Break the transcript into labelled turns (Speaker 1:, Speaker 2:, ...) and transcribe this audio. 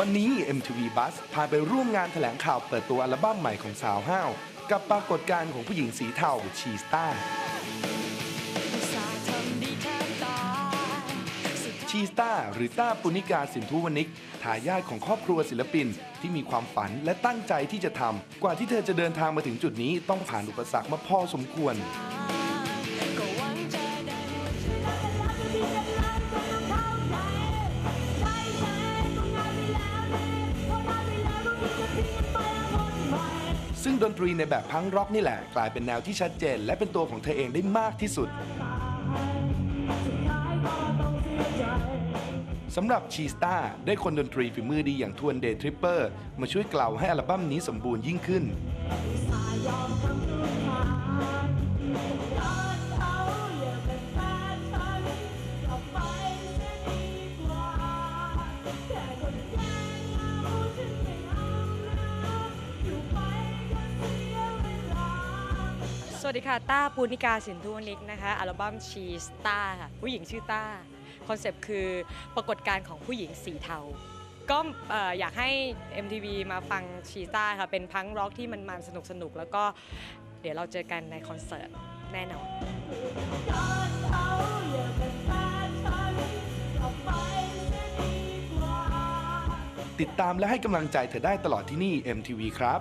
Speaker 1: วันนี้ MTV Bus พาไปร่วมงานแถลงข่าวเปิดตัวอัลบั้มใหม่ของสาวห้าว กับปรากฏการณ์ของผู้หญิงสีเทาชีสต้าชีสต้าหรือต้าปุณิกาสินทุวนิกทายาทของครอบครัวศิลปิน ที่มีความฝันและตั้งใจที่จะทำกว่าที่เธอจะเดินทางมาถึงจุดนี้ต้องผ่านอุปสรรคมาพอสมควร ซึ่งดนตรีในแบบพังร็อกนี่แหละ กลายเป็นแนวที่ชัดเจน และเป็นตัวของเธอเองได้มากที่สุดสำหรับชีสตาได้คนดนตรีฝีมือดีอย่างทวนเดย์ทริปเปอร์มาช่วยกล่าวให้อัลบั้มนี้สมบูรณ์ยิ่งขึ้น
Speaker 2: วัสดีค่ะต้าปูนิกาสินทุวนิกนะคะอัลบั้มชีสต้าค่ะผู้หญิงชื่อต้าคอนเซปต์คือปรากฏการณ์ของผู้หญิงสีเทา ก็ออยากให้ MTV มาฟังชีสต้าค่ะเป็นพังร็อกที่มันมันสนุกสนุกแล้วก็เดี๋ยวเราเจอกันในคอนเสิร์ตแน่นอน
Speaker 1: ติดตามและให้กำลังใจเธอได้ตลอดที่นี่ MTV ครับ